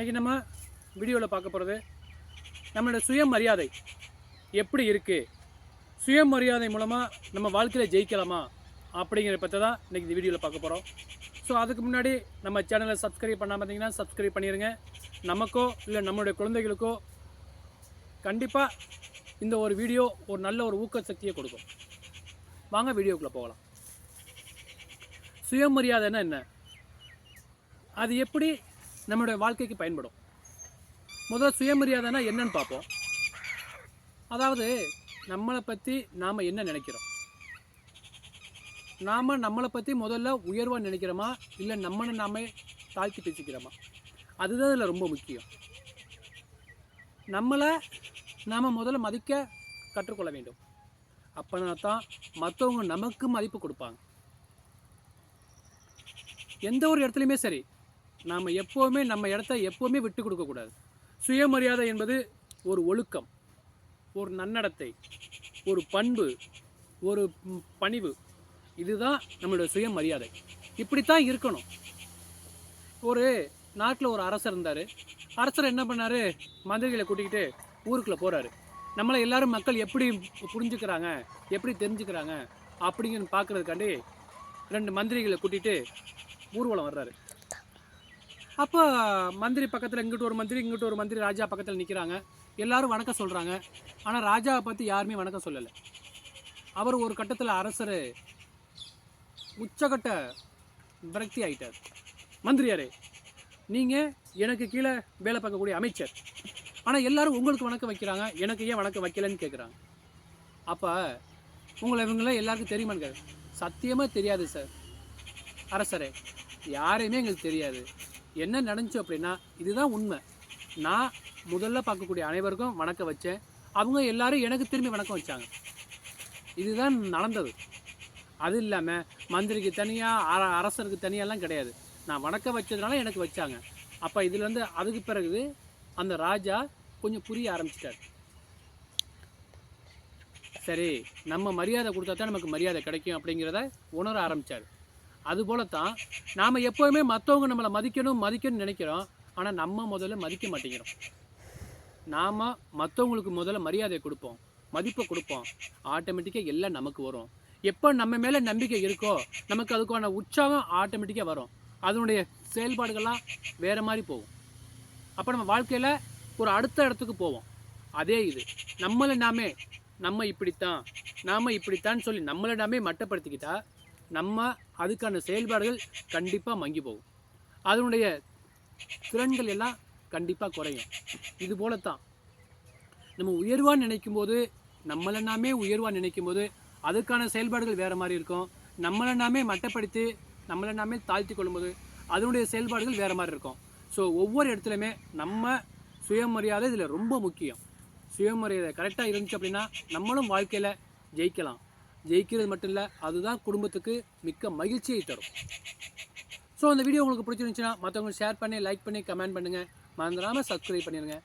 இன்றைக்கி நம்ம வீடியோவில் பார்க்க போகிறது நம்மளோட சுயமரியாதை எப்படி இருக்குது சுயமரியாதை மூலமாக நம்ம வாழ்க்கையில் ஜெயிக்கலாமா? அப்படிங்கிற பற்றி தான் இன்றைக்கி இந்த வீடியோவில் பார்க்க போகிறோம் ஸோ அதுக்கு முன்னாடி நம்ம சேனலை சப்ஸ்கிரைப் பண்ணாமல் இருந்தீங்கன்னா சப்ஸ்கிரைப் பண்ணிடுங்க நமக்கோ இல்லை நம்மளுடைய குழந்தைகளுக்கோ கண்டிப்பாக இந்த ஒரு வீடியோ ஒரு நல்ல ஒரு ஊக்க சக்தியை கொடுக்கும். வாங்க வீடியோக்குள்ளே போகலாம். சுயமரியாதைன்னா என்ன? அது எப்படி நம்மளுடைய வாழ்க்கைக்கு பயன்படும். முதல்ல சுயமரியாதைனா என்னன்னு பார்ப்போம். அதாவது நம்மளை பற்றி நாம் என்ன நினைக்கிறோம்? நாம் நம்மளை பற்றி முதல்ல உயர்வாக நினைக்கிறோமா? இல்லை நம்மளை நாமே தாழ்த்தி பேசிக்கிறோமா? அதுதான் இதில் ரொம்ப முக்கியம். நம்மளை நாம் முதல்ல மதிக்க கற்றுக்கொள்ள வேண்டும். அப்போனா தான் மற்றவங்க நமக்கு மதிப்பு கொடுப்பாங்க. எந்த ஒரு இடத்துலையுமே சரி நாம் எப்போவுமே நம்ம இடத்த எப்போவுமே விட்டு கொடுக்கக்கூடாது சுயமரியாதை என்பது ஒரு ஒழுக்கம் ஒரு நன்னடத்தை ஒரு பண்பு ஒரு பணிவு. இதுதான் நம்மளோட சுயமரியாதை. இப்படித்தான் இருக்கணும். ஒரு நாட்டில் ஒரு அரசர் இருந்தார். அரசர் என்ன பண்ணார்? மந்திரிகளை கூட்டிக்கிட்டு ஊருக்குள்ளே போகிறாரு நம்மளை எல்லாரும் மக்கள் எப்படி புரிஞ்சுக்கிறாங்க? எப்படி தெரிஞ்சுக்கிறாங்க? அப்படிங்கன்னு பார்க்குறதுக்காண்டி ரெண்டு மந்திரிகளை கூட்டிகிட்டு ஊர்வலம் வர்றாரு. அப்போ மந்திரி பக்கத்தில் இங்கிட்டு ஒரு மந்திரி இங்கிட்டு ஒரு மந்திரி ராஜா பக்கத்தில் நிற்கிறாங்க எல்லாரும் வணக்கம் சொல்கிறாங்க ஆனால் ராஜாவை பற்றி யாருமே வணக்கம் சொல்லலை. அவர் ஒரு கட்டத்தில் அரசர் உச்சகட்ட விரக்தி ஆகிட்டார் மந்திரியாரே நீங்கள் எனக்கு கீழே வேலை பார்க்கக்கூடிய அமைச்சர். ஆனால் எல்லாரும் உங்களுக்கு வணக்கம் வைக்கிறாங்க. எனக்கு ஏன் வணக்கம் வைக்கலன்னு கேட்குறாங்க அப்போ உங்களை இவங்கள எல்லாருக்கும் தெரியுமான்னு கேட்குறேன் சத்தியமாக தெரியாது சார். அரசரே யாரையுமே எங்களுக்கு தெரியாது. என்ன நடந்துச்சு அப்படின்னா இதுதான் உண்மை. நான் முதல்ல பார்க்கக்கூடிய அனைவருக்கும் வணக்கம் வச்சேன். அவங்க எல்லாரும் எனக்கு திரும்பி வணக்கம் வச்சாங்க. இதுதான் நடந்தது. அது இல்லாமல் மந்திரிக்கு தனியாக அர அரசருக்கு தனியாலாம் கிடையாது. நான் வணக்கம் வச்சதுனால எனக்கு வச்சாங்க. அப்போ இதுலேருந்து அதுக்கு பிறகு அந்த ராஜா கொஞ்சம் புரிய ஆரம்பிச்சிட்டார். சரி நம்ம மரியாதை கொடுத்தா தான் நமக்கு மரியாதை கிடைக்கும் அப்படிங்கிறத உணர ஆரம்பித்தார் அதுபோல தான் நாம் எப்போவுமே மற்றவங்க நம்மளை மதிக்கணும் மதிக்கணும்னு நினைக்கிறோம். ஆனால் நம்ம முதல்ல மதிக்க மாட்டேங்கிறோம். நாம் மற்றவங்களுக்கு முதல்ல மரியாதை கொடுப்போம் மதிப்பை கொடுப்போம். ஆட்டோமேட்டிக்காக எல்லாம் நமக்கு வரும். எப்போ நம்ம மேலே நம்பிக்கை இருக்கோ நமக்கு அதுக்கான உற்சாகம் ஆட்டோமேட்டிக்காக வரும். அதனுடைய செயல்பாடுகள்லாம் வேறு மாதிரி போகும். அப்போ நம்ம வாழ்க்கையில் ஒரு அடுத்த இடத்துக்கு போவோம். அதே இது நம்மளை நாமே நம்ம இப்படித்தான் நாம் இப்படித்தான் சொல்லி நம்மளை நாமே மட்டப்படுத்திக்கிட்டால் நம்ம அதுக்கான செயல்பாடுகள் கண்டிப்பாக மங்கி போகும். அதனுடைய திறன்கள் எல்லாம் கண்டிப்பாக குறையும். இது போலத்தான். நம்ம உயர்வாக நினைக்கும் போது நம்மளை நாமே உயர்வாக நினைக்கும் போது அதுக்கான செயல்பாடுகள் வேறு மாதிரி இருக்கும். நம்மளை நாமே மட்டப்படுத்தி நம்மளை நாமே தாழ்த்தி கொள்ளும்போது அதனுடைய செயல்பாடுகள் வேறு மாதிரி இருக்கும். ஸோ ஒவ்வொரு இடத்துலையுமே நம்ம சுயமரியாதை இதில் ரொம்ப முக்கியம். சுயமரியாதை கரெக்டாக இருந்துச்சு அப்படின்னா நம்மளும் வாழ்க்கையில் ஜெயிக்கலாம். ஜெயிக்கிறது மட்டும் இல்லை அதுதான் குடும்பத்துக்கு மிக்க மகிழ்ச்சியை தரும். ஸோ அந்த வீடியோ உங்களுக்கு பிடிச்சிருந்துச்சுன்னா மற்றவங்களுக்கு ஷேர் பண்ணி லைக் பண்ணி கமெண்ட் பண்ணுங்கள் மறந்துடாமல் சப்ஸ்கிரைப் பண்ணிடுங்க